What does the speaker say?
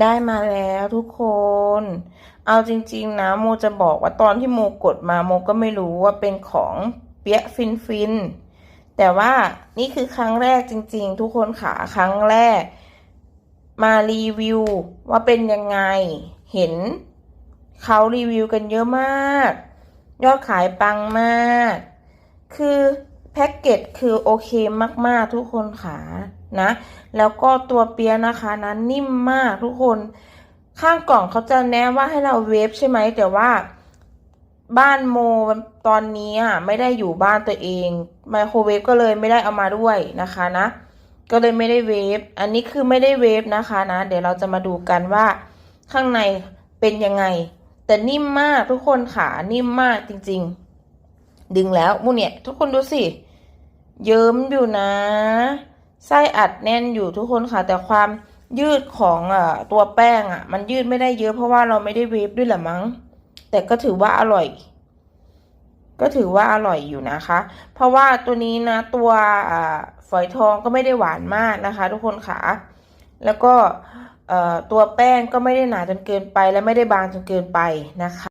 ได้มาแล้วทุกคน เอาจริงๆนะโมจะบอกว่าตอนที่โมกดมาโมก็ไม่รู้ว่าเป็นของเปียะฟินฟิน แต่ว่านี่คือครั้งแรกจริง ๆ ทุกคนค่ะครั้งแรก มารีวิวว่าเป็นยังไง เห็นเขารีวิวกันเยอะมาก ยอดขายปังมาก คือ แพ็กเกจคือโอเคมาก ๆ ทุกคนค่ะนะ แล้วก็ตัวเปียะนะคะนั้นนิ่มมากทุกคน ข้างกล่องเขาจะแนะว่าให้เราเวฟใช่ไหมแต่ว่าบ้านโมตอนนี้อะไม่ได้อยู่บ้านตัวเองไมโครเวฟก็เลยไม่ได้เอามาด้วยนะคะนะ ก็เลยไม่ได้เวฟอันนี้คือไม่ได้เวฟนะคะนะ เดี๋ยวเราจะมาดูกันว่าข้างในเป็นยังไง แต่นิ่มมากทุกคนค่ะนิ่มมากจริง ๆ ดึงแล้วมูเนี่ย ทุกคนดูสิ เยิ้มอยู่นะ ไส้อัดแน่นอยู่ทุกคนค่ะ แต่ความยืดของอะตัวแป้งอะ มันยืดไม่ได้เยอะเพราะว่าเราไม่ได้เวฟด้วยแหละมั้ง แต่ก็ถือว่าอร่อย ก็ถือว่าอร่อยอยู่นะคะ เพราะว่าตัวนี้นะ ตัวอฝอยทองก็ไม่ได้หวานมากนะคะ ทุกคนค่ะ แล้วก็ตัวแป้งก็ไม่ได้หนาจนเกินไปและไม่ได้บางจนเกินไปนะคะ